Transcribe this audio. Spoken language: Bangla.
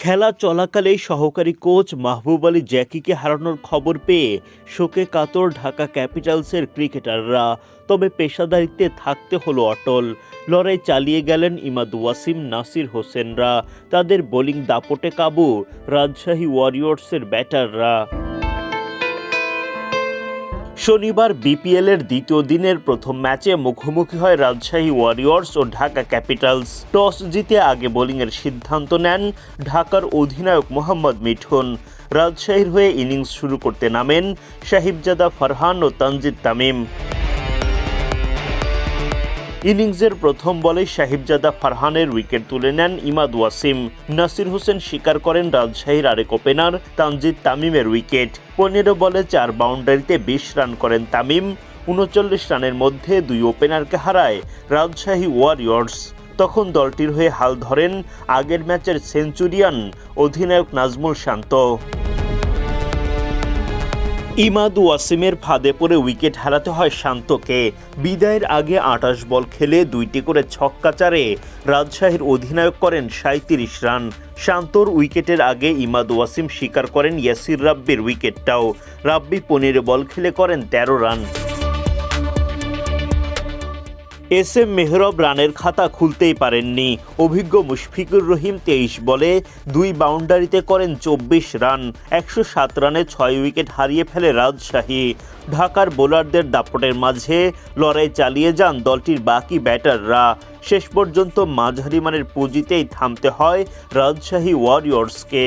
খেলা চলাকালেই সহকারী কোচ মাহবুব আলী জ্যাকিকে হারানোর খবর পেয়ে শোকে কাতর ঢাকা ক্যাপিটালসের ক্রিকেটাররা। তবে পেশাদারিত্বে থাকতে হলো অটল। লড়াই চালিয়ে গেলেন ইমাদ ওয়াসিম, নাসির হোসেনরা। তাদের বোলিং দাপটে কাবু রাজশাহী ওয়ারিয়র্সের ব্যাটাররা। শনিবার বিপিএলের দ্বিতীয় দিনের প্রথম ম্যাচে মুখোমুখি হয় রাজশাহী ওয়ারিয়র্স ও ঢাকা ক্যাপিটালস টস জিতে আগে বোলিংয়ের সিদ্ধান্ত নেন ঢাকার অধিনায়ক মোহাম্মদ মিঠুন। রাজশাহীর হয়ে ইনিংস শুরু করতে নামেন সাহিবজাদা ফরহান ও তানজিদ তামিম। ইনিংসের প্রথম বলে সাহিবজাদা ফারহানের উইকেট তুলে নেন ইমাদ ওয়াসিম। নাসির হোসেন স্বীকার করেন রাজশাহীর আরেক ওপেনার তানজিদ তামিমের উইকেট। পনেরো বলে চার বাউন্ডারিতে বিশ রান করেন তামিম। উনচল্লিশ রানের মধ্যে দুই ওপেনারকে হারায় রাজশাহী ওয়ারিয়র্স। তখন দলটির হয়ে হাল ধরেন আগের ম্যাচের সেঞ্চুরিয়ান অধিনায়ক নাজমুল শান্ত। ইমাদ ওয়াসিমের ফাঁদে পড়ে উইকেট হারাতে হয় শান্তকে। বিদায়ের আগে আটাশ বল খেলে দুইটি করে ছক্কা চারে রাজশাহীর অধিনায়ক করেন সাঁত্রিশ রান। শান্তর উইকেটের আগে ইমাদ ওয়াসিম স্বীকার করেন ইয়াসির রাব্বির উইকেটটাও। রাব্বি পনেরো বল খেলে করেন তেরো রান। এস এম মেহরব রানের খাতা খুলতেই পারেননি। অভিজ্ঞ মুশফিকুর রহিম তেইশ বলে দুই বাউন্ডারিতে করেন চব্বিশ রান, একশো সাত রানে ছয় উইকেট হারিয়ে ফেলে রাজশাহী। ঢাকার বোলারদের দাপটের মাঝে লড়াই চালিয়ে যান দলটির বাকি ব্যাটাররা। শেষ পর্যন্ত মাঝারি মানের পুঁজিতেই থামতে হয় রাজশাহী ওয়ারিয়র্সকে।